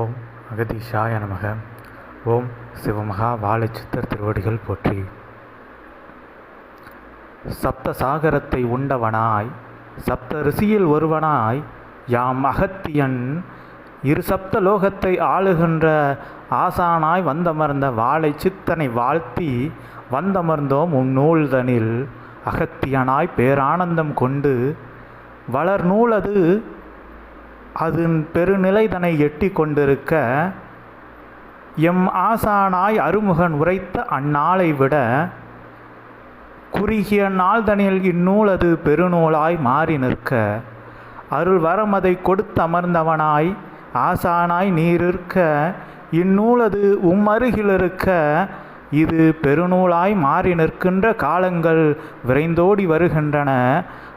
ஓம் அகதீஷாய நமக. ஓம் சிவமகா வாழைச்சித்தர் திருவடிகள் போற்றி. சப்த சாகரத்தை உண்டவனாய் சப்த ரிசியில் ஒருவனாய் யாம் அகத்தியன் இரு சப்த லோகத்தை ஆளுகின்ற ஆசானாய் வந்தமர்ந்த வாழை சித்தனை வாழ்த்தி வந்தமர்ந்தோம் உன்னூல்தனில் அகத்தியனாய் பேரானந்தம் கொண்டு வளர் நூலது அதன் பெருநிலைதனை எட்டி கொண்டிருக்க எம் ஆசானாய் அருமுகன் உரைத்த அந்நாளை விட குறுகிய நாள்தனில் இந்நூலது பெருநூலாய் மாறி நிற்க அருள் வரமதை கொடுத்து அமர்ந்தவனாய் ஆசானாய் நீரிருக்க இந்நூலது உம்மருகிலிருக்க இது பெருநூலாய் மாறி நிற்கின்ற காலங்கள் விரைந்தோடி வருகின்றன.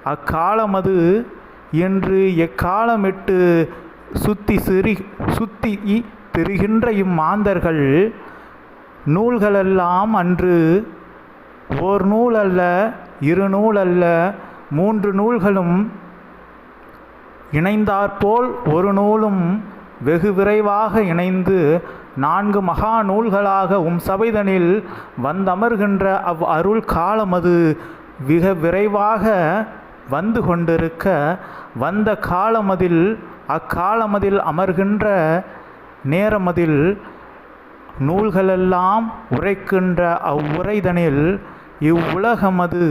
அக்காலமது என்று எக்காலமிட்டு சுத்தி சிறி சுத்தி திரிகின்ற இம்மாந்தர்கள் நூல்களெல்லாம் அன்று ஓர் நூல் அல்ல இரு நூல் அல்ல மூன்று நூல்களும் இணைந்தாற்போல் ஒரு நூலும் வெகு விரைவாக இணைந்து நான்கு மகா நூல்களாக உம் சபைதனில் வந்தமர்கின்ற அவ் அருள் காலமது மிக விரைவாக வந்து கொண்டிருக்க வந்த காலமதில் அக்காலமதில் அமர்கின்ற நேரமதில் நூல்களெல்லாம் உரைக்கின்ற அவ்வுரைதனில் இவ்வுலகமது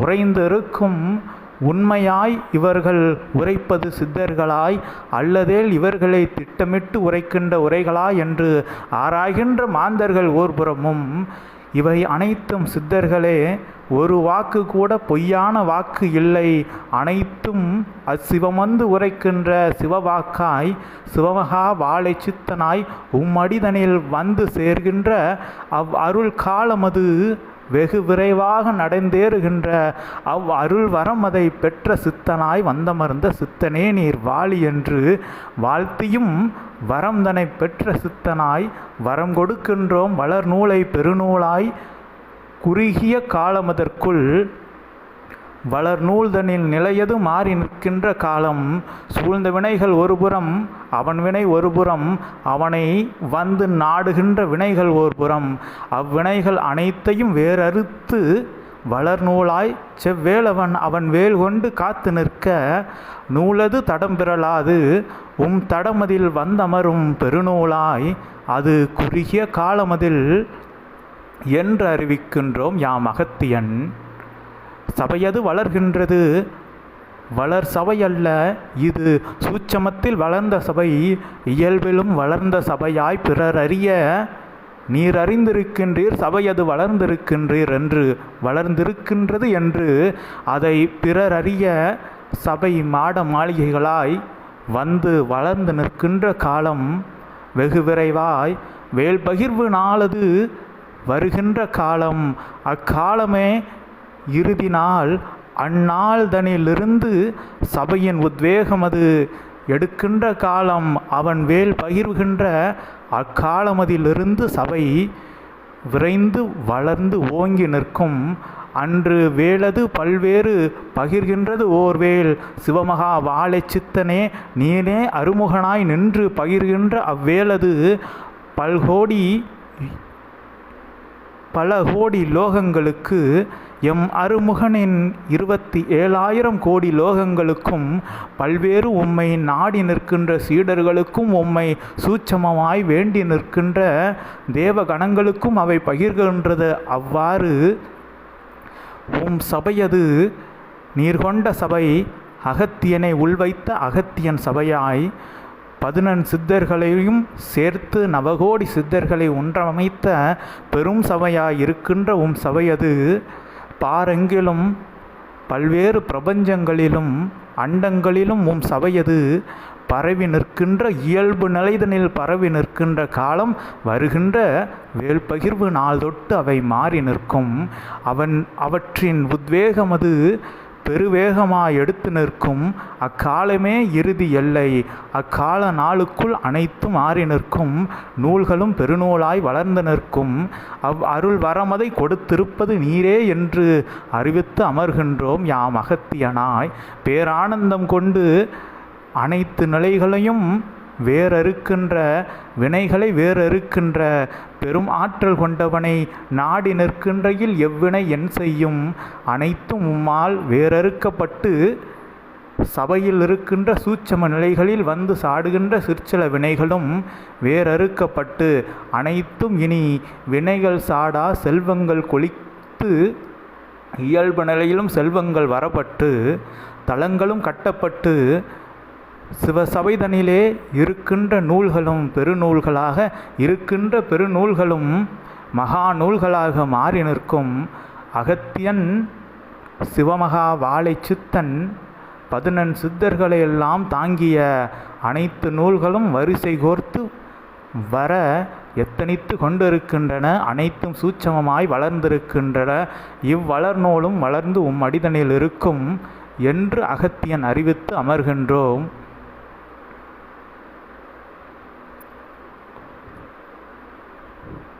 உறைந்திருக்கும் உண்மையாய் இவர்கள் உரைப்பது சித்தர்களாய் அல்லதேல் இவர்களை திட்டமிட்டு உரைக்கின்ற உரைகளாய் என்று ஆராய்கின்ற மாந்தர்கள் ஓர்புறமும் இவை அனைத்தும் சித்தர்களே ஒரு வாக்கு கூட பொய்யான வாக்கு இல்லை. அனைத்தும் அச்சிவமந்து உரைக்கின்ற சிவவாக்காய் சிவமகா வாழை சித்தனாய் உம்மடிதனில் வந்து சேர்கின்ற அவ் அருள் காலமது. வெகு விரைவாக நடந்தேறுகின்ற அவ் அருள் வரம் அதை பெற்ற சித்தனாய் வந்தமர்ந்த சித்தனே நீர் வாழி என்று வாழ்த்தியும் வரம் பெற்ற சித்தனாய் வரம் கொடுக்கின்றோம் வளர் நூலை பெருநூலாய் குறுகிய காலமதற்குள் வளர் நூல்தனில் நிலையது மாறி நிற்கின்ற காலம். சூழ்ந்த வினைகள் ஒருபுறம் அவன் வினை ஒருபுறம் அவனை வந்து நாடுகின்ற வினைகள் ஒருபுறம். அவ்வினைகள் அனைத்தையும் வேறறுத்து வளர் நூலாய் செவ்வேலவன் அவன் வேல் கொண்டு காத்து நிற்க நூலது தடம் பிறலாது உம் தடமதில் வந்தமரும் பெருநூலாய் அது குறுகிய காலமதில் என்று அறிவிக்கின்றோம் யாம் அகத்தியன். சபையது வளர்கின்றது. வளர் சபை அல்ல இது சூட்சமத்தில் வளர்ந்த சபை இயல்பிலும் வளர்ந்த சபையாய் பிறர் அறிய நீர் அறிந்திருக்கின்றீர் சபையது வளர்ந்திருக்கின்றீர் என்று வளர்ந்திருக்கின்றது என்று அதை பிறர் அறிய சபை மாட மாளிகைகளாய் வந்து வளர்ந்து நிற்கின்ற காலம் வெகு விரைவாய் வேல் பகிர்வு நாளது வருகின்ற காலம். அக்காலமே இறுதி நாள் அந்நாள்தனிலிருந்து சபையின் உத்வேகம் அது. எடுக்கின்ற காலம் அவன் வேல் பகிர்கின்ற அக்காலமதிலிருந்து சபை விரைந்து வளர்ந்து ஓங்கி நிற்கும். அன்று வேலது பல்வேறு பகிர்கின்றது ஓர்வேல் சிவமகா வாழை சித்தனே நீனே அருமுகனாய் நின்று பகிர்கின்ற அவ்வேலது பல்கோடி பல கோடி லோகங்களுக்கு எம் அருமுகனின் இருபத்தி ஏழாயிரம் கோடி லோகங்களுக்கும் பல்வேறு உம்மை நாடி நிற்கின்ற சீடர்களுக்கும் உம்மை சூட்சமமாய் வேண்டி நிற்கின்ற தேவகணங்களுக்கும் அவை பகிர்கின்றது. அவ்வாறு உம் சபையது நீர்கொண்ட சபை அகத்தியனை உள்வைத்த அகத்தியன் சபையாய் பதினெண் சித்தர்களையும் சேர்த்து நவகோடி சித்தர்களை ஒன்றமைத்த பெரும் சபையாக இருக்கின்ற உம் சபையது பாரெங்கிலும் பல்வேறு பிரபஞ்சங்களிலும் அண்டங்களிலும் உம் சபையது பரவி நிற்கின்ற இயல்பு நிலைதனில் பரவி நிற்கின்ற காலம் வருகின்ற வேல்பகிர்வு நாள் தொட்டு அவை மாறி நிற்கும். அவன் அவற்றின் உத்வேகம் பெருவேகமாக பெருவேகமாய் எடுத்து நிற்கும் அக்காலமே இறுதி எல்லை. அக்கால நாளுக்குள் அனைத்தும் மாறி நிற்கும். நூல்களும் பெருநூலாய் வளர்ந்து நிற்கும். அவ் அருள் வரமதை கொடுத்திருப்பது நீரே என்று அறிவித்து அமர்கின்றோம் யாம் அகத்தியனாய். பேரானந்தம் கொண்டு அனைத்து நிலைகளையும் வேறறுக்கின்ற வினைகளை வேறறுக்கின்ற பெரும் ஆற்றல் கொண்டவனை நாடி நிற்கின்றையில் எவ்வினை என் செய்யும்? அனைத்தும் உம்மால் வேறறுக்கப்பட்டு சபையில் இருக்கின்ற சூட்சம நிலைகளில் வந்து சாடுகின்ற சிற்சில வினைகளும் வேறறுக்கப்பட்டு அனைத்தும் இனி வினைகள் சாடா செல்வங்கள் கொளித்து இயல்பு நிலையிலும் செல்வங்கள் வரப்பட்டு தளங்களும் கட்டப்பட்டு சிவசபைதனிலே இருக்கின்ற நூல்களும் பெருநூல்களாக இருக்கின்ற பெருநூல்களும் மகா நூல்களாக மாறி நிற்கும். அகத்தியன் சிவமகா வாழை சித்தன் பதினெண் சித்தர்களை எல்லாம் தாங்கிய அனைத்து நூல்களும் வரிசை கோர்த்து வர எத்தனித்து கொண்டிருக்கின்றன அனைத்தும் சூட்சமமாய் வளர்ந்திருக்கின்றன. இவ்வளர்நூலும் வளர்ந்து உம் அடிதனில் இருக்கும் என்று அகத்தியன் அறிவித்து அமர்கின்றோம்.